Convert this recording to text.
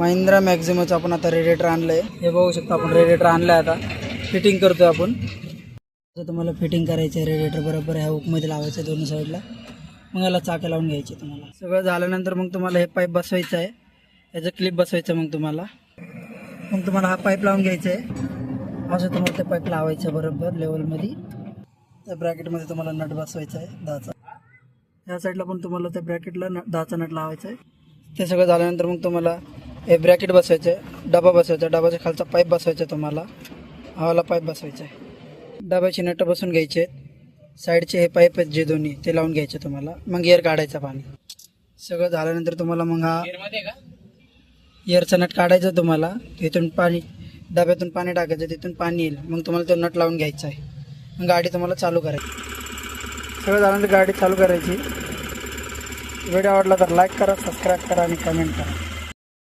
महिंद्रा मॅक्झिमचं आपण आता रेडिएटर आणलं आहे हे बघू शकता आपण रेडिएटर आणलं आहे आता. फिटिंग करतो आपण. तर तुम्हाला फिटिंग करायचं आहे रेडिएटर बरोबर ह्या हुकमध्ये लावायचं आहे दोन्ही साईडला मग याला चाके लावून घ्यायचे तुम्हाला. सगळं झाल्यानंतर मग तुम्हाला हे पाईप बसवायचं आहे. याचं क्लिप बसवायचं मग तुम्हाला. मग तुम्हाला हा पाईप लावून घ्यायचा आहे. असं तुम्हाला ते पाईप लावायचं आहे बरोबर लेवलमध्ये त्या ब्रॅकेटमध्ये तुम्हाला नट बसवायचा आहे दहाचा. ह्या साईडला पण तुम्हाला त्या ब्रॅकेटला न दहाचा नट लावायचा आहे. ते सगळं झाल्यानंतर मग तुम्हाला हे ब्रॅकेट बसवायचं आहे डबा बसवायचा डबाच्या खालचा पाईप बसवायचा तुम्हाला. हवाला पाईप बसवायचा आहे. डब्याची नटं बसून घ्यायचे. साईडचे हे पाईप आहेत जे दोन्ही ते लावून घ्यायचे तुम्हाला. मग एअर काढायचं पाणी. सगळं झाल्यानंतर तुम्हाला मग हा एअरचा नट काढायचा तुम्हाला. तिथून पाणी डब्यातून पाणी टाकायचं तिथून पाणी येईल. मग तुम्हाला तो नट लावून घ्यायचा आहे. मग गाडी तुम्हाला चालू करायची. सगळं झाल्यानंतर गाडी चालू करायची. व्हिडिओ आवडला तर लाईक करा सबस्क्राईब करा आणि कमेंट करा.